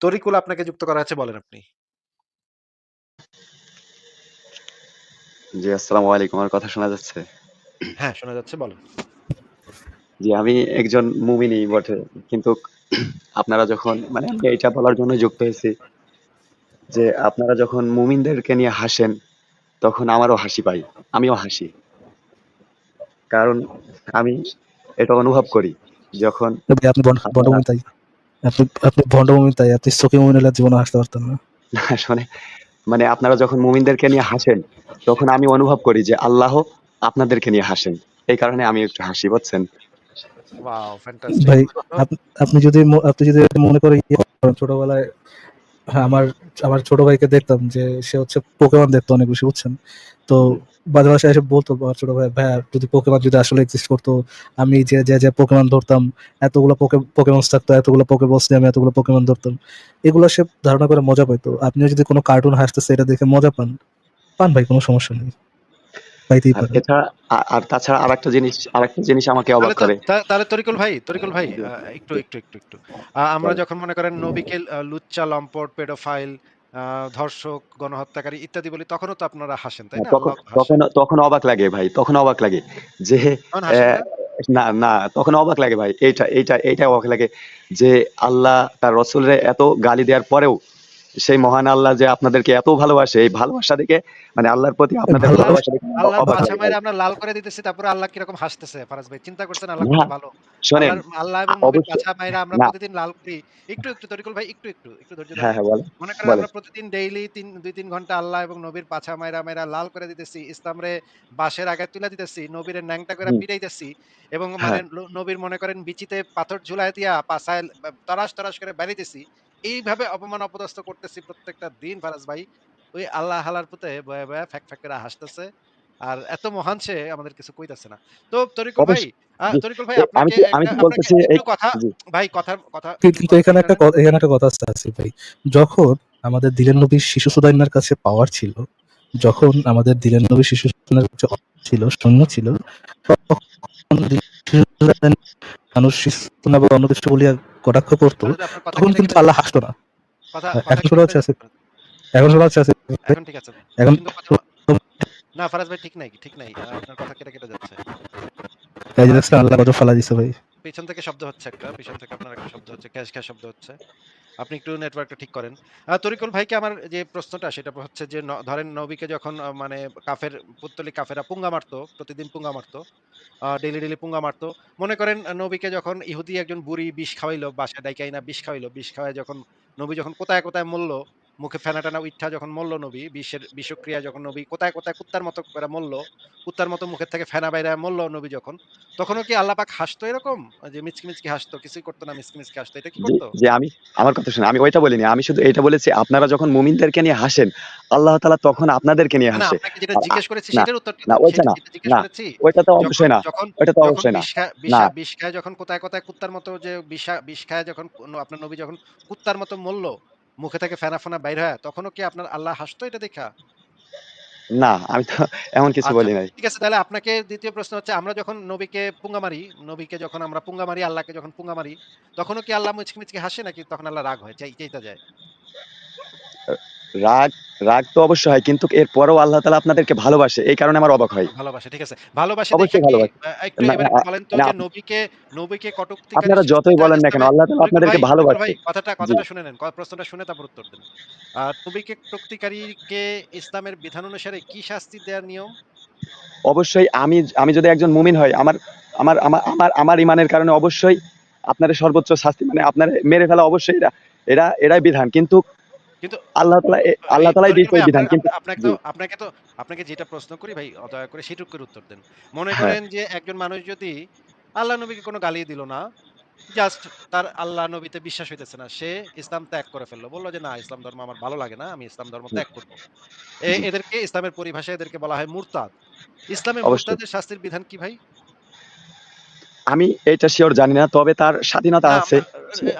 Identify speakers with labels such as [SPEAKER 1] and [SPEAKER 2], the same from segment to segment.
[SPEAKER 1] তরিকুল আপনাকে যুক্ত করা আছে বলেন আপনি।
[SPEAKER 2] জি, আসসালামু আলাইকুম। আমার কথা শোনা যাচ্ছে?
[SPEAKER 1] হ্যাঁ, শোনা যাচ্ছে বলেন।
[SPEAKER 2] জি, আমি একজন মুমিনই বটে। কিন্তু আপনারা যখন মানে আমি এইটা বলার জন্য যুক্ত হয়েছি যে আপনারা যখন মুমিনদেরকে নিয়ে হাসেন, তখন আমারও হাসি পাই আমিও হাসি। কারণ আমি এটা অনুভব করি যখন
[SPEAKER 3] আপনি আপনি আপনি মুমিন তাই। আপনি মুমিন হলে জীবনেও হাসতে পারতেন না।
[SPEAKER 2] না শোনে মানে আপনারা যখন মুমিনদেরকে নিয়ে হাসেন, তখন আমি অনুভব করি যে আল্লাহ আপনাদেরকে নিয়ে হাসেন। এই কারণে আমি একটু হাসি, বুঝছেন?
[SPEAKER 3] ভাই আপ আপনি যদি আপনি যদি মনে করেন ইয়ে ছোটবেলায় হ্যাঁ, আমার আমার ছোট ভাইকে দেখতাম যে সে হচ্ছে পোকেমন দেখতো অনেক বেশি বুঝছেন? তো মাঝে, মাঝে এসে বলতো আমার ছোট ভাই, "ভাইয়া যদি পোকেমন যদি আসলে এক্সিস্ট করতো, আমি যে, যে, যে, পোকেমন ধরতাম, এতগুলো পোকে পোকেমনস থাকতো, এতগুলো নিয়ে আমি এতগুলো পোকেমন ধরতাম।" এগুলো সে ধারণা করে মজা পাইতো। আপনিও যদি কোনো কার্টুন হাসতেছে এটা দেখে মজা পান, পান ভাই কোনো সমস্যা নেই। পাইতেই
[SPEAKER 2] আর
[SPEAKER 3] পারেন।
[SPEAKER 2] আর তাছাড়া আরেকটা জিনিস আরেকটা জিনিস আমাকে
[SPEAKER 1] তাহলে
[SPEAKER 2] অবাক করে।
[SPEAKER 1] তাহলে তরিকুল ভাই, তরিকুল ভাই একটু, একটু, একটু, একটু। আমরা যখন মনে করেন নবীকে লুচ্চা, লম্পট, পেডোফাইল, ধর্ষক, গণহত্যাকারী ইত্যাদি বলি তখনও তো আপনারা হাসেন, তাই না?
[SPEAKER 2] তখন তখন অবাক লাগে ভাই। তখন অবাক লাগে যে?
[SPEAKER 1] না,
[SPEAKER 2] না তখন অবাক লাগে ভাই। এইটা এইটা এইটা অবাক লাগে যে আল্লাহ তার রসুলের এত গালি দেওয়ার পরেও সেই মহান আল্লাহ যে আপনাদেরকে এত ভালোবাসে, এই ভালোবাসা দেখে মানে আল্লাহর প্রতি আপনাদের ভালোবাসা দেখে আমার
[SPEAKER 1] লাল করে দিতেছি তারপরে আল্লাহ কীরকম হাসতেছে ফারাজ ভাই। চিন্তা করছেন আল্লাহ কত ভালো।
[SPEAKER 2] শোনেন
[SPEAKER 1] আল্লাহ এবং নবীর বাছা মাইরা আমরা প্রতিদিন লাল করি। একটু, একটু তরিকুল ভাই একটু, একটু, একটু ধৈর্য
[SPEAKER 2] হ্যাঁ, হ্যাঁ বলেন,
[SPEAKER 1] মনে করেন আমরা প্রতিদিন ডেইলি ৩ ২-৩ ঘণ্টা আল্লাহ এবং নবীর পাছা মাইরা, মাইরা লাল করে দিতেছি। ইসলামরে বাঁশের আগায় তুলে দিতেছি। নবীর ন্যাংটা করে
[SPEAKER 2] হুম।
[SPEAKER 1] পিটাইতেছি এবং মানে
[SPEAKER 2] হ্যাঁ।
[SPEAKER 1] নবীর মনে করেন বিচিতে পাথর ঝুলায় দিয়া পাছায় তরাশ তরাশ তরাস করে বেড়াইতেছি। এইভাবে অপমান অপদস্থ করতেছি প্রত্যেকটা দিন ফারাজ ভাই। ওই আল্লাহ হালার পুতে বয়া, বয়া ফ্যাক, ফ্যাক করে হাসতেছে। আর এত মহান সে আমাদের কিছু কইতাছে না। তো তরিকুল ভাই, তরিকুল ভাই আপনাকে
[SPEAKER 2] আমি কি বলতেছি
[SPEAKER 1] কথা ভাই কথার কথা
[SPEAKER 3] কিন্তু এখানে একটা এখানে একটা কথা আছে ভাই। যখন আমাদের দিলের নবীর শিশু সুদাইনার কাছে পাওয়ার ছিল, যখন আমাদের দিলের নবী শিশু সুদাইনার কাছে ছিল, সৈন্য ছিল, তখন শিশু মানুষ বা অন্য কিছু বলিয়া কটাক্ষ করত, তখন কিন্তু আল্লাহ হাসতো না। হ্যাঁ, এখন শোনা
[SPEAKER 1] হচ্ছে
[SPEAKER 3] যাচ্ছে এখন শোনা?
[SPEAKER 1] এখন ঠিক আছে।
[SPEAKER 3] এখন
[SPEAKER 1] না ফারাজ ভাই ঠিক নাই, ঠিক নাই। আপনার কথা কেটে, কেটে যাচ্ছে।
[SPEAKER 3] এই যে আল্লাহ কত ফালা দিছে ভাই।
[SPEAKER 1] পিছন থেকে শব্দ হচ্ছে একটা। পিছন থেকে আপনার একটা শব্দ হচ্ছে। ক্যাশ, ক্যাশ শব্দ হচ্ছে। আপনি একটু নেটওয়ার্কটা ঠিক করেন। তরিকুল ভাইকে আমার যে প্রশ্নটা সেটা হচ্ছে যে ধরেন নবীকে যখন মানে কাফের পুত্তলি কাফেরা পুঙ্গা মারতো, প্রতিদিন পুঙ্গা মারতো। ডেলি ডেলি পুঙ্গা মারতো। মনে করেন নবীকে যখন ইহুদি একজন বুড়ি বিষ খাওয়াইলো, বাসা ডাইকা না বিষ খাওয়াইলো। বিষ খাওয়ায় যখন নবী যখন কোথায়, কোথায় মরল, মুখে ফেনা টানা উইঠা যখন মরল নবী, বিষের বিষক্রিয়ায় যখন নবী কোথায়, কোথায় কুত্তার মতো করে মরল, কুত্তার মতো মুখের থেকে ফেনা বাইরা মরল নবী যখন, তখনও কি আল্লাহ পাক হাসতো এরকম? যে মিচকি, মিচকি হাসতো, কিছুই করতো না, মিচকি, মিচকি হাসতো। এটা কি করতো?
[SPEAKER 2] জি আমি আমার কথা শুনেন। আমি ওইটা বলিনি। আমি শুধু এইটা বলেছি আপনারা যখন মুমিনদেরকে নিয়ে হাসেন, আল্লাহ তাআলা তখন আপনাদেরকে নিয়ে
[SPEAKER 1] না
[SPEAKER 2] হাসে।
[SPEAKER 1] যেটা জিজ্ঞেস করেছি সেটার উত্তরটা
[SPEAKER 2] না ওইটা না, না। ওইটা তো
[SPEAKER 1] যখন
[SPEAKER 2] অবশ্যই না। ওইটা তো অবশ্যই না। না।
[SPEAKER 1] বিষ খায় যখন কোথায়, কোথায় কুত্তার মতো যে বিষা খায় যখন আপনার নবী যখন কুত্তার মতো মরল, মুখে থেকে ফেনা ফোনা বাইর হয় তখনও কি আপনার আল্লাহ হাসতো এটা দেখা
[SPEAKER 2] না, আমি তো এমন কিছু
[SPEAKER 1] আচ্ছা,
[SPEAKER 2] বলি নাই।
[SPEAKER 1] ঠিক আছে তাহলে আপনাকে দ্বিতীয় প্রশ্ন হচ্ছে আমরা যখন নবীকে পুঙ্গা মারি, নবীকে যখন আমরা পুঙ্গা মারি, আল্লাহকে যখন পুঙ্গা মারি, তখনও কি আল্লাহ মুচকি, মুচকি হাসে নাকি তখন আল্লাহ রাগ হয়, চাই চাইতা যায়?
[SPEAKER 2] রাগ রাগ তো অবশ্যই হয়। কিন্তু এরপরেও আল্লাহ তাআলা আপনাদেরকে ভালোবাসে। এই কারণে আমার অবাক হয়।
[SPEAKER 1] ভালোবাসে, ঠিক আছে। ভালোবাসে
[SPEAKER 2] অবশ্যই ভালোবাসে।
[SPEAKER 1] বলেন তো যে নবীকে নবীকে
[SPEAKER 2] আপনারা যতই বলেন না কেন, আল্লাহ তাআলা আপনাদেরকে ভালোবাসে।
[SPEAKER 1] কথাটা কথাটা শুনে নেন। প্রশ্নটা শুনে তারপর উত্তর দেন। নবীকে কটুক্তিকারীকে ইসলামের বিধান অনুসারে কি শাস্তি দেয়ার নিয়ম?
[SPEAKER 2] অবশ্যই আমি আমি যদি একজন মুমিন হই, আমার আমার আমা আমার আমার ঈমানের কারণে অবশ্যই আপনারে সর্বোচ্চ শাস্তি মানে আপনারে মেরে ফেলা অবশ্যই এরা এরা এরাই বিধান। কিন্তু
[SPEAKER 1] কিন্তু
[SPEAKER 2] আল্লাহ তাআলা এ আল্লাহ তাআলাই দিয়েছে বিধান। কিন্তু
[SPEAKER 1] আপনাকে তো আপনাকে তো আপনাকে যেটা প্রশ্ন করি ভাই দয়া করে সেটুকুর উত্তর দেন। মনে। করেন যে একজন মানুষ যদি আল্লাহ নবীকে কোনো গালি দিল না, জাস্ট তার আল্লাহ নবীতে বিশ্বাস হইতেছে না। সে ইসলাম ত্যাগ করে ফেলল বলল যে, "না, ইসলাম ধর্ম আমার ভালো লাগে না। আমি ইসলাম ধর্ম ত্যাগ করব এদেরকে ইসলামের পরিভাষায় এদেরকে বলা হয় মুরতাদ। ইসলামে
[SPEAKER 2] অবশ্যই।
[SPEAKER 1] মুরতাদের শাস্তির বিধান কি ভাই?
[SPEAKER 2] আমি এটা শিওর জানি না। তবে তার স্বাধীনতা আছে।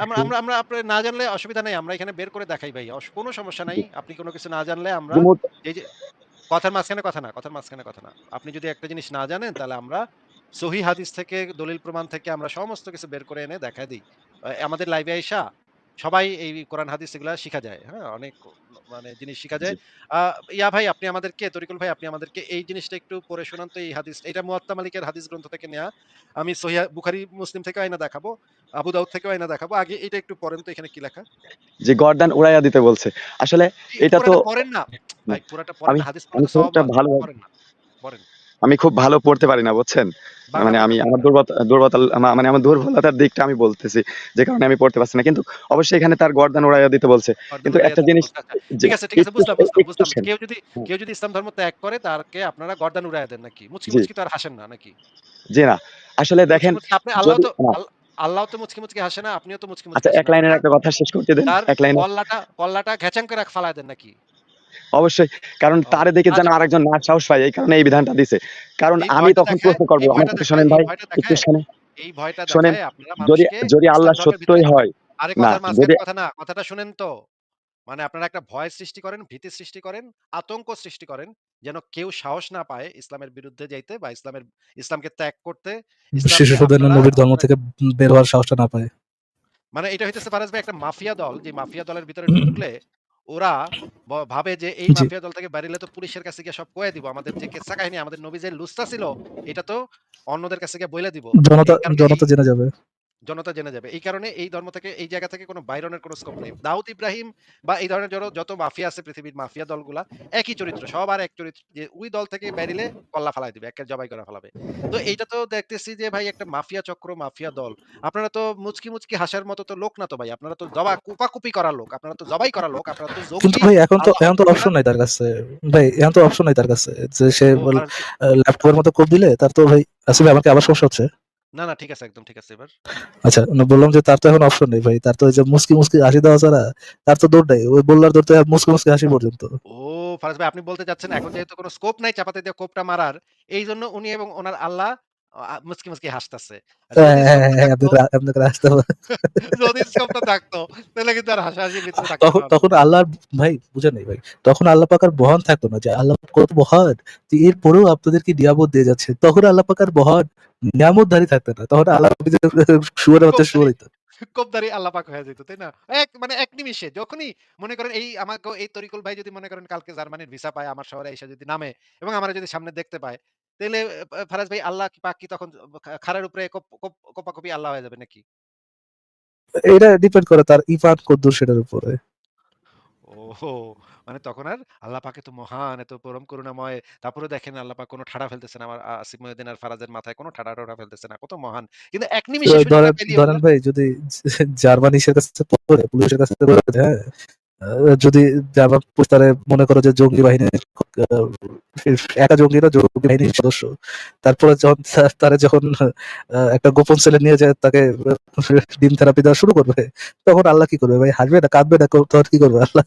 [SPEAKER 1] আমরা আমরা আমরা আপনি না জানলে অসুবিধা নাই। আমরা এখানে বের করে দেখাই ভাই। কোনো সমস্যা নাই। আপনি কোনো কিছু না জানলে আমরা এই যে কথার মাঝখানে কথা না, কথার মাঝখানে কথা না। আপনি যদি একটা জিনিস না জানেন তাহলে আমরা সহি হাদিস থেকে দলিল প্রমাণ থেকে আমরা সমস্ত কিছু বের করে এনে দেখা দিই আমাদের লাইভে আইসা সবাই এই কোরআন হাদিস এগুলা শিখা যায়। হ্যাঁ? অনেক মানে জিনিস শিখা যায়। ইয়া ভাই আপনি আমাদেরকে তরিকুল ভাই আপনি আমাদেরকে এই জিনিসটা একটু পড়ে শোনান তো এই হাদিস এটা মুয়াত্তা মালিকের হাদিস গ্রন্থ থেকে নেয়া। আমি সহিহ বুখারী, মুসলিম থেকেও আইনা দেখাবো। আবু দাউদ আইনা দেখাবো। আগে এটা একটু পড়েন তো এখানে কি লেখা?
[SPEAKER 2] যে গর্দান উড়াইয়া দিতে বলছে। আসলে এটা তো
[SPEAKER 1] পড়েন না। ভাই পুরাটা পড়েন হাদিস পড়েন না। পড়েন।
[SPEAKER 2] আমি খুব ভালো পড়তে পারি না বুঝছেন? মানে আমি আমার দুর্বলতা দুর্বলতা মানে আমার দুর্বলতার দিকটা আমি বলতেছি। যে কারণে আমি পড়তে পারছি না। কিন্তু অবশ্যই এখানে তার গর্দান উড়াইয়া দিতে বলছে। কিন্তু একটা জিনিস।
[SPEAKER 1] আচ্ছা।
[SPEAKER 2] যে
[SPEAKER 1] ঠিক আছে, ঠিক আছে বুঝলাম, বুঝলাম, বুঝলাম। কেউ যদি কেউ যদি ইসলাম ধর্ম ত্যাগ করে তাকে আপনারা গর্দান উড়াইয়া দেন নাকি? মুচকি, মুচকি তো আর হাসেন না নাকি?
[SPEAKER 2] জি না। আসলে দেখেন
[SPEAKER 1] আপনি আল্লাহ তো আল্লাহ তো মুচকি, মুচকি হাসে না, আপনিও তো মুচকি, মুচকি
[SPEAKER 2] আচ্ছা এক লাইনের একটা কথা শেষ করতে দেন। এক লাইনে
[SPEAKER 1] কল্লাটা কল্লাটা ঘ্যাচাং করে ফালায় দেন নাকি?
[SPEAKER 2] অবশ্যই কারণ তারে দেখে যেন
[SPEAKER 1] আচ্ছা।
[SPEAKER 2] আরেকজন না সাহস পায় এই কারণে এই বিধানটা দিছে। কারণ আমি তখন প্রশ্ন করব আমার কথা শোনেন ভাই একটু শোনেন।
[SPEAKER 1] এই ভয়টা
[SPEAKER 2] শোনেন
[SPEAKER 1] দেখায় আপনারা
[SPEAKER 2] যদি যদি আল্লাহ সত্যই হয়
[SPEAKER 1] আরে
[SPEAKER 2] না
[SPEAKER 1] কথার
[SPEAKER 2] যদি
[SPEAKER 1] কথা না, কথাটা শুনেন তো। মানে আপনারা একটা ভয় সৃষ্টি করেন, ভীতি সৃষ্টি করেন, আতঙ্ক সৃষ্টি করেন। যেন কেউ সাহস না পায় ইসলামের বিরুদ্ধে যাইতে বা ইসলামের ইসলামকে ত্যাগ করতে।
[SPEAKER 3] শিশুদের নবীর ধর্ম থেকে বের হওয়ার সাহসটা না পায়।
[SPEAKER 1] মানে এটা হইতেছে ফারাজ ভাই একটা মাফিয়া দল, যে মাফিয়া দলের ভিতরে ঢুকলে ওরা ভাবে যে এই মাফিয়া দল থেকে বাড়িলে তো পুলিশের কাছে গিয়ে সব কয়ে দিব। আমাদের যে কেচ্ছা কাহিনী আমাদের নবী যে লুস্তা ছিল এটা তো অন্যদের কাছে গিয়ে বলে দিব।
[SPEAKER 3] জনতা জনতা জেনে যাবে।
[SPEAKER 1] জনতা জেনে যাবে। এই কারণে এই ধর্ম থেকে এই জায়গা থেকে কোন বাইরনের কোন স্কোপ নেই। দাউদ ইব্রাহিম বা এই ধরনের যত যত মাফিয়া আছে পৃথিবীর মাফিয়া দলগুলা একই চরিত্র। সবার এক চরিত্র যে ওই দল থেকে বেরিলে কল্লা ফালায় দিবে। একে জবাই করে ফেলাবে। তো এইটা তো দেখতেছি যে ভাই একটা মাফিয়া চক্র, মাফিয়া দল। আপনারা তো মুচকি, মুচকি হাসার মতো তো লোক না তো ভাই। আপনারা তো জবা কুপাকুপি করা লোক। আপনারা তো জবাই করা লোক। আপনারা তো
[SPEAKER 3] কিন্তু ভাই এখন তো এখন তো অপশন নাই তার কাছে। ভাই এখন তো অপশন নাই তার কাছে। যে সে ল্যাপটপের মতো কোপ দিলে তার তো ভাই আসলে আমাকে আবার সমস্যা হচ্ছে।
[SPEAKER 1] না, না ঠিক আছে একদম ঠিক আছে এবার।
[SPEAKER 3] আচ্ছা না বললাম যে তার তো এখন অপশন নেই ভাই। তার তো ওই যে মুসকি মুসকি হাসি দেওয়া ছাড়া তার তো দৌড় নাই। ওই বললার দৌড়তে মুসকি মুসকি হাসি পর্যন্ত।
[SPEAKER 1] ও ফারাজ ভাই আপনি বলতে চাচ্ছেন এখন যেহেতু কোনো স্কোপ নাই চাপাতে দিয়ে কোপটা মারার, এই জন্য উনি এবং উনার আল্লাহ মুচকি, মুচকি হাসতাছে।
[SPEAKER 3] হ্যাঁ,
[SPEAKER 1] যদি
[SPEAKER 3] হ্যাঁ, হ্যাঁ,
[SPEAKER 1] থাকতো। যদি স্কোপটা থাকতো তাহলে কিন্তু আর হাসাহাসির ভিতরে থাকতো
[SPEAKER 3] তখন আল্লাহর ভাই নাই ভাই। তখন আল্লাহ পাক আর বহান থাকতো না যে আল্লাহ কত মহান। তো এরপরেও আপনাদেরকে নিয়ামত দিয়ে যাচ্ছে। তখন আল্লাহ পাক আর মহান নিয়ামতধারী থাকতো না। তখন আল্লাহ শুয়োরের বাচ্চা শুয়োর হইতো।
[SPEAKER 1] কোপদারি আল্লাহ পাক হয়ে যেত, তাই না? এক মানে এক নিমিষে যখনই মনে করেন এই আমাকে এই তরিকুল ভাই যদি মনে করেন কালকে জার্মানির ভিসা পায় আমার শহরে এসে যদি নামে এবং আমরা যদি সামনে দেখতে পায়, তাইলে আ ফারাজ ভাই আল্লাহ কি পাক কি তখন খা খাড়ার উপরে কোপ কোপ আল্লাহ হয়ে যাবে নাকি?
[SPEAKER 3] এটা ডিপেন্ড করে তার ঈমান কদ্দুর সেটার উপরে।
[SPEAKER 1] ওহো! মানে তখন আর আল্লাহ পাক তো মহান, এত পরম করুণাময়। তারপরে দেখেন আল্লাহ পাক কোন ঠাড়া ফেলতেছে না আমার আসিফ মহিউদ্দিন আর ফারাজের মাথায় কোনো ঠাড়া-টাড়া ফেলতেছে না। কত মহান। কিন্তু এক নিমিষে
[SPEAKER 3] ধরেন ধরেন ভাই যদি জার্মানিসের কাছে পড়ে পুলিশের কাছে পড়ে হ্যাঁ? যদি জার্মান পুলিশ মনে করে যে জঙ্গি বাহিনীর একা জঙ্গি না জঙ্গি বাহিনীর সদস্য। তারপরে যখন তারে যখন একটা গোপন সেলে নিয়ে যায় তাকে ডিম থেরাপি দেওয়া শুরু করবে। তখন আল্লাহ কি করবে ভাই? হাসবে না কাঁদবে না তখন কি করবে আল্লাহ?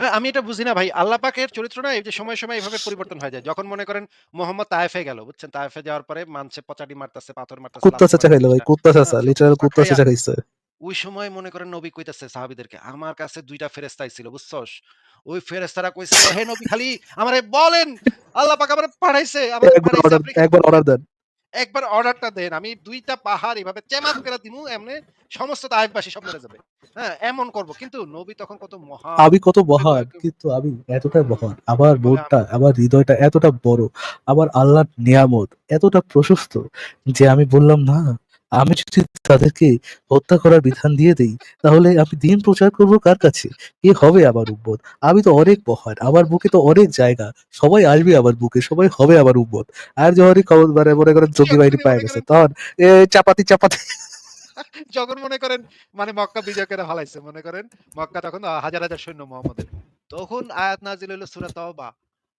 [SPEAKER 1] হ্যাঁ, আমি এটা বুঝি না ভাই। আল্লাহ পাকের চরিত্র না এই যে সময় সময় এভাবে পরিবর্তন হয়ে যায়। যখন মনে করেন মোহাম্মদ তায়েফে গেল, বুঝছেন? তায়েফে যাওয়ার পরে মানুষে পচাটি মারতেছে, পাথর মারতেছে,
[SPEAKER 3] কুত্তা চেঁচা খাইলো ভাই। কুত্তা
[SPEAKER 1] হ্যাঁ,
[SPEAKER 3] চেঁচা।
[SPEAKER 1] চ
[SPEAKER 3] লিটারাল কুত্তা চেঁচা খাইছে।
[SPEAKER 1] ওই সময় মনে করেন নবী কইতাছে সাহাবীদেরকে, "আমার কাছে ২ টা ফেরেশতা আইছিল, বুঝছস? ওই ফেরেশতারা কইছে, হে নবী খালি আমারে বলেন, আল্লাহ পাক আমারে পাঠাইছে, আমারে
[SPEAKER 3] একবার
[SPEAKER 1] পাঠাইছে
[SPEAKER 3] অর্ডার একবার অর্ডার দেন।
[SPEAKER 1] একবার অর্ডারটা দেন। আমি ২ টা পাহাড় এভাবে চেমাত করে দিমু, এমনে সমস্ত তায়েফবাসী সব মরে যাবে। হ্যাঁ, এমন করব। কিন্তু নবী তখন কত মহান,
[SPEAKER 3] আমি কত মহান কিন্তু আমি এতটা মহান। আমার
[SPEAKER 1] বলে
[SPEAKER 3] মনটা, আমার হৃদয়টা এতটা বড়। আমার আল্লাহর নিয়ামত এতটা প্রশস্ত যে আমি বললাম না, আমি যদি তাদেরকে হত্যা করার বিধান দিয়ে দেই, তাহলে আমি দিন প্রচার করব কার কাছে? কে হবে আমার উম্মত? আমি তো অনেক মহান। আমার বুকে তো অনেক জায়গা। সবাই আসবে আমার বুকে, সবাই হবে আমার উম্মত। আর যখনই খবর মানে মনে করেন জঙ্গি বাহিনী
[SPEAKER 1] মনে
[SPEAKER 3] গেছে, তখন এ চাপাতি, চাপাতি
[SPEAKER 1] যখন মনে করেন মানে মক্কা বিজয় করে ফালাইছে। মনে করেন মক্কা তখন হাজার, হাজার সৈন্য মুহাম্মদের। তখন আয়াত নাযিল হইল সূরা তাওবা।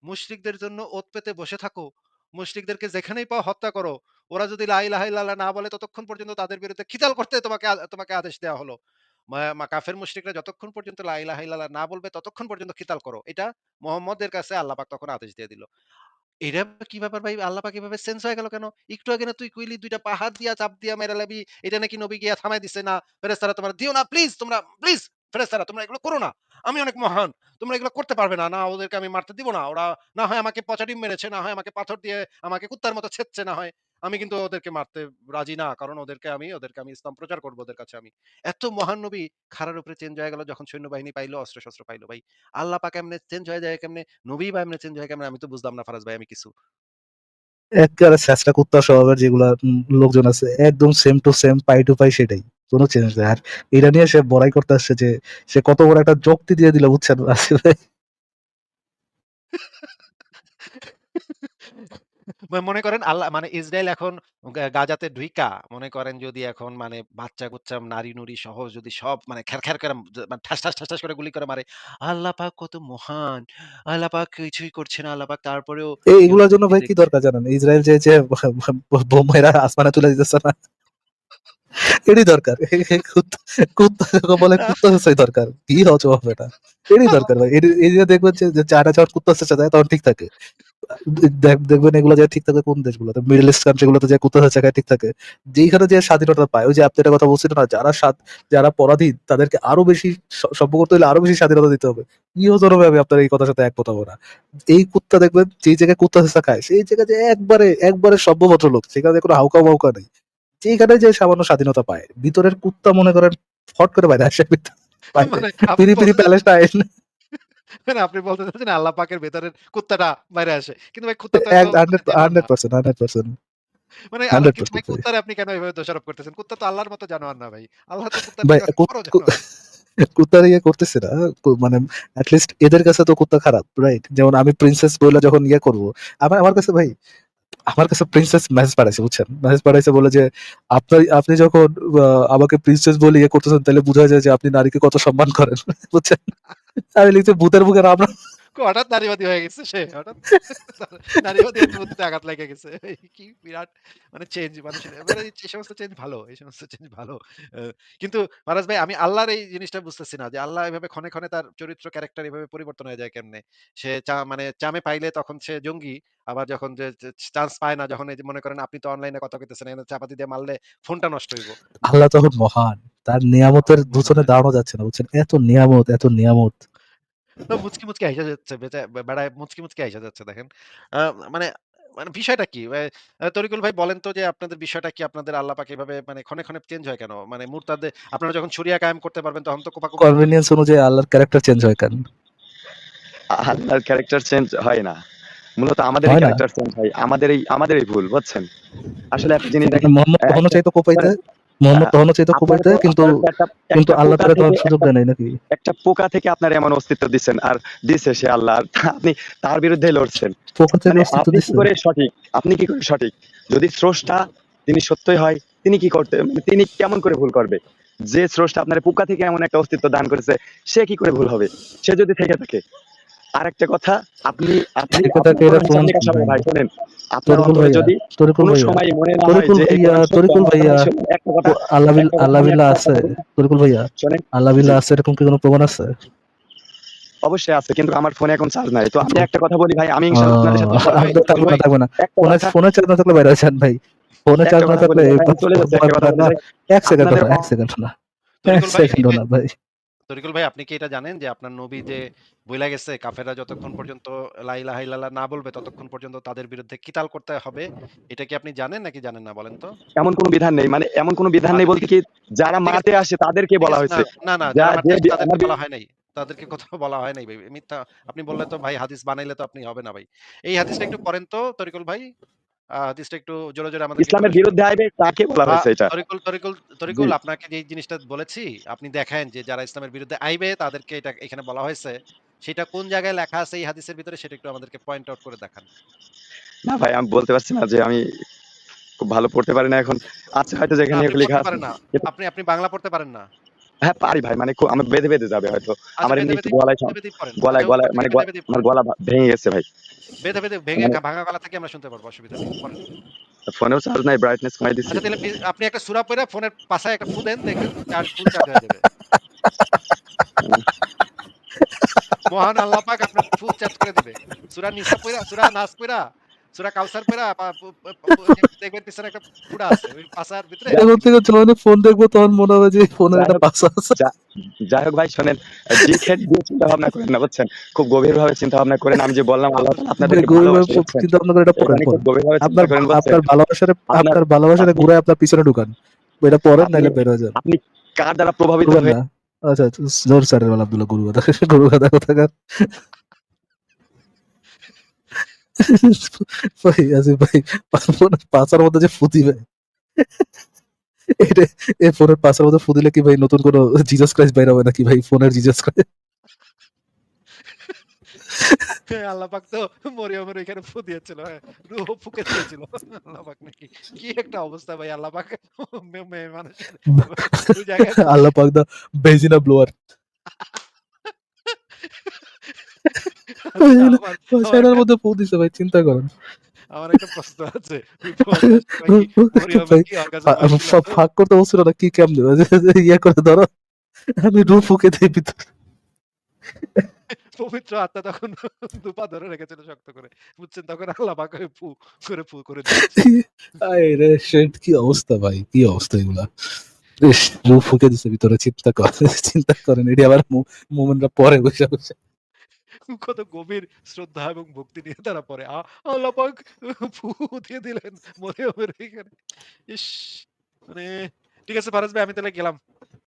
[SPEAKER 1] মুশরিকদের জন্য ওঁৎ পেতে বসে থাকো। মুশরিকদেরকে যেখানেই পাও হত্যা করো। ওরা যদি লা ইলাহা ইল্লাল্লাহ না বলে ততক্ষণ পর্যন্ত তাদের বিরুদ্ধে কিতাল করতে তোমাকে তোমাকে আদেশ দেওয়া হলো। কাফের মুশরিকরা যতক্ষণ পর্যন্ত লা ইলাহা ইল্লাল্লাহ না বলবে ততক্ষণ পর্যন্ত কিতাল করো। এটা মুহাম্মদের কাছে আল্লাহ পাক তখন আদেশ দিয়ে দিল। এটা কি ব্যাপার ভাই? আল্লাহ পাক এভাবে চেঞ্জ হয়ে গেল কেন? একটু আগে না তুই কইলি ২ টা পাহাড় দিয়া চাপ দিয়া মেরে লাবি। এটা নাকি নবী গিয়া থামায় দিছে না। ফেরেশতারা তোমরা দিও না প্লিজ তোমরা প্লিজ ফেরেশতারা তোমরা এগুলো করো না। আমি অনেক মহান। তোমরা এগুলো করতে পারবে না। না ওদেরকে আমি মারতে দিব না। ওরা না হয় আমাকে পচা ডিম মেরেছে, না হয় আমাকে পাথর দিয়ে আমাকে কুত্তার মতো ছেঁচছে না হয়। আমি কিন্তু ওদেরকে মারতে রাজি না। কারণ ওদেরকে আমি ওদেরকে আমি ইসলাম প্রচার করব ওদের কাছে আমি। এত মহান নবী খাড়ার উপরে চেঞ্জ হয়ে গেল যখন সৈন্যবাহিনী পাইলো, অস্ত্র-শস্ত্র পাইলো ভাই। আল্লাহ পাক এমনে চেঞ্জ হয়ে যায় কেমনে? নবী বা এমনি চেঞ্জ হয় কেমনে? আমি তো বুঝলাম না ফারাজ ভাই আমি কিছু।
[SPEAKER 3] একেবারে কুত্তা স্বভাবের যেগুলা লোকজন আছে একদম same to same pie to pie সেটাই। কোন চেঞ্জ নাই। আর এটা নিয়ে সে বড়াই করতে আসছে যে সে কত বড় একটা যুক্তি দিয়ে দিল বুঝছেন আসিফ
[SPEAKER 1] মনে করেন আল্লাহ মানে ইসরায়েল এখন গাজাতে ঢুইকা মনে করেন যদি এখন মানে বাচ্চা-কুচ্চা নারী-নুরি সহ যদি সব মানে খ্যার, খ্যার করে মানে ঠাস, ঠাস, ঠাস, ঠাস করে গুলি করে মারে। আল্লাহ পাক কত মহান। আল্লাহ পাক কিছুই করছে না। আল্লাহ পাক তারপরেও
[SPEAKER 3] এ এগুলার জন্য ভাই কি দরকার জানেন? ইসরায়েল যে, যে বোম মাইরা আসমানে তুলে দিতেছে না? এরই দরকার। কুত্তা বলে কুত্তা হচ্ছেই দরকার। কি অজব এটা। এরই দরকার ভাই। এই যে দেখবেন যে, চায়না যখন কুত্তা চেঁচা দেয় তখন ঠিক থাকে। দেখবেন এগুলো যে ঠিক থাকে কোন দেশগুলোতে? মিডল ইস্ট কান্ট্রি গুলোতে যে চেঁচা খায় ঠিক থাকে। যেইখানে যে স্বাধীনতা পায় ওই যে আপনি একটা কথা বলছিলেন না যারা যারা পরাধীন তাদেরকে আরও বেশি স সভ্য করতে হলে আরও বেশি স্বাধীনতা দিতে হবে। আমি আপনার এই কথার সাথে একমত হব না। এই কুত্তা দেখবেন যেই জায়গায় কুত্তা চেঁচা খায় সেই জায়গায় যে একবারে, একবারে সভ্য ভদ্রলোক। সেখানে কোনো হাউকা-মাউকা নেই। যেইখানে যে সামান্য স্বাধীনতা পায়। ভিতরের কুত্তা মনে করেন ফট করে বাইরে আসে।
[SPEAKER 1] মানে
[SPEAKER 3] পিরি, পিরি প্যালেস্টাইন।
[SPEAKER 1] মানে আপনি বলতে চাচ্ছেন আল্লাহ পাকের ভেতরের কুত্তাটা বাইরে আসে। কিন্তু ভাই কুত্তা মানে
[SPEAKER 3] 100
[SPEAKER 1] জানোয়ার না।
[SPEAKER 3] 100% 100%
[SPEAKER 1] মানে আল্লাহ কিন্তু
[SPEAKER 3] 100%
[SPEAKER 1] ভাই
[SPEAKER 3] ভাই।
[SPEAKER 1] কুত্তারে আপনি কেন এভাবে দোষারোপ করতেছেন? কুত্তা তো আল্লাহর মতো জানোয়ার না ভাই। আল্লাহ তো কুত্তার
[SPEAKER 3] ভাই
[SPEAKER 1] থেকে
[SPEAKER 3] কুত
[SPEAKER 1] বড়
[SPEAKER 3] কু
[SPEAKER 1] জানোয়ার।
[SPEAKER 3] কুত্তার ইয়ে করতেছে না। মানে এট লিস্ট এদের কাছে তো কুত্তা খারাপ, রাইট? যেমন আমি প্রিন্সেস বইলা যখন ইয়ে করব আমার আমার কাছে ভাই আমার কাছে প্রিন্সেস মেসেজ পাঠাইছে বুঝছেন? মেসেজ পাঠাইছে বলে যে, "আপনার আপনি যখন আমাকে প্রিন্সেস বলে ইয়ে করতেছেন তাহলে বোঝা যায় যে আপনি নারীকে কত সম্মান করেন।" বুঝছেন? আমি লিখছি ভূতের বুকের রাম।
[SPEAKER 1] হঠাৎ নারীবাদী হয়ে গেছে সে। হঠাৎ নারীবাদী হতে আঘাত লেগে গেছে। কি বিরাট মানে চেঞ্জ মানুষের মানে এই সমস্ত চেঞ্জ ভালো। এই সমস্ত চেঞ্জ ভালো। কিন্তু ফারাজ ভাই আমি আল্লাহর এই জিনিসটা বুঝতেছি না যে আল্লাহ এভাবে ক্ষণে, ক্ষণে তার চরিত্র ক্যারেক্টার এভাবে পরিবর্তন হয়ে যায় কেমনে? সে চা মানে চামে পাইলে তখন সে জঙ্গি। আবার যখন যে চান্স পায় না যখন এই যে মনে করেন আপনি তো অনলাইনে কথা কইতেছেন চাপাতি দিয়ে মারলে ফোনটা নষ্ট হইব।
[SPEAKER 3] আল্লাহ তখন মহান। তার নিয়ামতের দূষণে দাঁড়ানো যাচ্ছে না বুঝছেন? এত নিয়ামত, এত নিয়ামত।
[SPEAKER 1] তো মুচকি, মুচকি হাইসা যাচ্ছে বেচা মুচকি, মুচকি হাইসা যাচ্ছে দেখেন। মানে মানে বিষয়টা কি? তরিকুল ভাই বলেন তো যে আপনাদের বিষয়টা কি? আপনাদের আল্লাহ পাক এভাবে মানে ক্ষণে, ক্ষণে চেঞ্জ হয় কেন? মানে মুরতাদে আপনারা যখন শরিয়া কায়েম করতে পারবেন তখন তো কোপাকুপি
[SPEAKER 3] কনভেনিয়েন্স অনুযায়ী আল্লাহর ক্যারেক্টার চেঞ্জ হয় কেন?
[SPEAKER 2] আল্লাহর ক্যারেক্টার চেঞ্জ হয় না। মূলত আমাদেরই
[SPEAKER 3] হয় না?
[SPEAKER 2] ক্যারেক্টার চেঞ্জ হয়। আমাদেরই আমাদেরই ভুল বুঝছেন? আসলে একটা জিনিস দেখেন
[SPEAKER 3] মোহাম্মদ তখনও চাইতো কোপাইতে, মোহাম্মদ তখনও চাইতো কোপাইতে কিন্তু, কিন্তু আল্লাহ তারে
[SPEAKER 2] থেকে
[SPEAKER 3] সুযোগ দেয় নাই নাকি?
[SPEAKER 2] একটা পোকা থেকে আপনার এমন অস্তিত্ব দিচ্ছেন আর দিছে সে আল্লাহ। আপনি তার বিরুদ্ধে লড়ছেন।
[SPEAKER 3] পোকা থেকে
[SPEAKER 2] মানে
[SPEAKER 3] অস্তিত্ব
[SPEAKER 2] করে সঠিক? আপনি কি করে সঠিক? যদি স্রষ্টা তিনি সত্যই হয়, তিনি কি করতে মানে তিনি কেমন করে ভুল করবে? যে স্রষ্টা আপনার পোকা থেকে এমন একটা অস্তিত্ব দান করেছে, সে কি করে ভুল হবে? সে যদি থেকে থাকে। আরেকটা কথা আপনি আপনি
[SPEAKER 3] ভাই?
[SPEAKER 2] আপনার অন্তরে যদি কোনো সময় মনে না হয় যে
[SPEAKER 3] তরিকুল ভাইয়া,
[SPEAKER 2] একটা কথা
[SPEAKER 3] আল্লাহ আল্লাহ বিল্লাহ আছে? তরিকুল ভাইয়া, আল্লাহ বিল্লাহ আছে এরকম কি কোনো প্রমাণ আছে?
[SPEAKER 2] অবশ্যই আছে কিন্তু আমার ফোনে এখন চার্জ নাই। তো আমি একটা কথা বলি ভাই আমি ইনশাআল্লাহ আপনাদের সাথে কথা
[SPEAKER 3] না, ফোনে চার্জ না থাকলে বাইরে যান ভাই। ফোনে চার্জ না
[SPEAKER 2] কথা
[SPEAKER 3] থাকলে
[SPEAKER 2] বলি ভাই আমি চলে যাচ্ছি একটা কথা বলতে
[SPEAKER 3] না,
[SPEAKER 2] চাই।
[SPEAKER 3] ১ না,
[SPEAKER 2] অ
[SPEAKER 3] ১ সেকেন্ড না।
[SPEAKER 1] ভাই তরিকুল ভাই আপনি কি এটা জানেন যে আপনার নবী যে বইলা গেছে কাফেররা যতক্ষণ পর্যন্ত লা ইলাহা না বলবে ততক্ষণ পর্যন্ত তাদের বিরুদ্ধে কিতাল করতে হবে। এটা কি আপনি জানেন নাকি জানেন না বলেন তো?
[SPEAKER 2] এমন কোনো বিধান নেই। মানে এমন কোনো বিধান নেই
[SPEAKER 1] আচ্ছা
[SPEAKER 2] বলতে কি যারা মারতে আসে তাদেরকে বলা হয়েছে।
[SPEAKER 1] না, না তাদেরকে বলা হয় নাই। তাদেরকে কোথাও বলা হয় নাই ভাই। মিথ্যা আপনি বললে তো ভাই হাদিস বানাইলে তো আপনি হবে না ভাই। এই হাদিসটা একটু পড়েন তো তরিকুল ভাই। হাদিসটা একটু জোরে, জোরে আমাদেরকে
[SPEAKER 2] ইসলামের বিরুদ্ধে আইবে তাকে বলা হয়েছে এটা।
[SPEAKER 1] তরিকুল, তরিকুল, তরিকুল আপনাকে যেই জিনিসটা বলেছি আপনি দেখেন যে যারা ইসলামের বিরুদ্ধে আইবে তাদেরকে এটা এখানে বলা হয়েছে। সেটা কোন জায়গায় লেখা আছে এই হাদিসের ভিতরে সেটা একটু আমাদেরকে পয়েন্ট আউট করে দেখান।
[SPEAKER 2] না ভাই আমি বলতে পারছি না যে আমি খুব ভালো পড়তে পারি না এখন। আছে হয়তো যেখানে লেখা আছে।
[SPEAKER 1] আপনি আপনি বাংলা পড়তে পারেন না?
[SPEAKER 2] হ্যাঁ পারি ভাই মানে খু আমার বেঁধে, বেঁধে যাবে হয়তো।
[SPEAKER 1] আচ্ছা
[SPEAKER 2] আমার এমনি একটু গলায়। গলায়, গলায় মানে আমার গলা ভেঙে গেছে ভাই।
[SPEAKER 1] বেঁধে, বেঁধে ভেঙে
[SPEAKER 2] মানে
[SPEAKER 1] ভাঙা গলা থেকে আমরা শুনতে পারব অসুবিধা নেই।
[SPEAKER 2] ফোনেও চার্জ নাই ব্রাইটনেস কমাই দিছি।
[SPEAKER 1] আচ্ছা তাহলে আপনি একটা সূরা পইড়া ফোনের পাশে একটা ফু দেন দেখবেন চার্জ ফুল চার্জ হয়ে যাবে। মহান আল্লাহ পাক আপনার ফুল চার্জ করে দিবে। সূরা নিসা পইড়া, সূরা নাস পইড়া, সূরা কাউসার পড়া পা প- প- প- দেখবেন পিছনে একটা ফুঁড়া আছে। ওই পাছার ভিতরে
[SPEAKER 3] এখন থেকে যখন ফোন দেখব তখন মনে হবে যে ফোনের একটা পাশা আছে।
[SPEAKER 2] যাই হোক ভাই শোনেন জিহাদ দিয়ে চিন্তা ভাবনা করেন না বুঝছেন? খুব গভীর ভাবে চিন্তা ভাবনা করেন আমি যে বললাম আল্লাহ
[SPEAKER 3] গরিবের চিন্তা ভাবনা করে এটা পড়েন। আপনার আপনার ভালোবাসারে
[SPEAKER 2] আপনার-
[SPEAKER 3] আপনার ভালোবাসারে ঘুরে আপনার পিছনে ঢুকান। এটা পড়েন নাহলে বের হয়ে যান।
[SPEAKER 2] আপনি কার দ্বারা প্রভাবিত হয়ে
[SPEAKER 3] না। আচ্ছা আচ্ছা জোর স্যারের বেলা আব্দুল্লাহ গুরু কথা গুরু কথা কোথাকার ভাই আসিফ ভাই পাঁচার মধ্যে যে ফুদিবে। এটা এই ফোনের পাঁচার মধ্যে ফুদিলে কি ভাই নতুন কোনো জিজাস ক্রাইস্ট বাইর হবে নাকি ভাই ফোনের জিজাস ক্রাইস্ট
[SPEAKER 1] আল্লাহ পাক তো মরিয়মের ওইখানে ফু দিয়েছিল হ্যাঁ রুহ ফুকে দিয়েছিল। আল্লাহ পাক নাকি? কি একটা অবস্থা ভাই আল্লাহ পাক মে- মেয়ে মানুষের
[SPEAKER 3] আল্লাহ পাক দা বেজিনা ব্লোয়ার। পাঁচার মধ্যে দিছে ভাই চিন্তা করেন
[SPEAKER 1] আমার একটা প্রশ্ন আছে
[SPEAKER 3] ফাঁক করতে বলছিল না কি কেমনে ইয়ে করে ধরো আমি ফুকে দিই ভিতরে।
[SPEAKER 1] পবিত্র আত্মা তখন দুপা ধরে রেখেছিল শক্ত করে। বুঝছেন তখন আল্লাহ পাক ফু করে ফু করে
[SPEAKER 3] আয় রে shit, কি অবস্থা ভাই কি অবস্থা এগুলা? ইস, রু ফুকে দিছে ভিতরে চিন্তা কর চিন্তা করেন এটি আবার মোমেন্টরা পরে বসে বসে।
[SPEAKER 1] কত গভীর শ্রদ্ধা এবং ভক্তি নিয়ে তারা পরে আ- আল্লাহ পাক ফু দিয়ে দিলেন মরিয়মের এখানে। ইস মানে ঠিক আছে ফারাজ ভাই, আমি তাহলে গেলাম।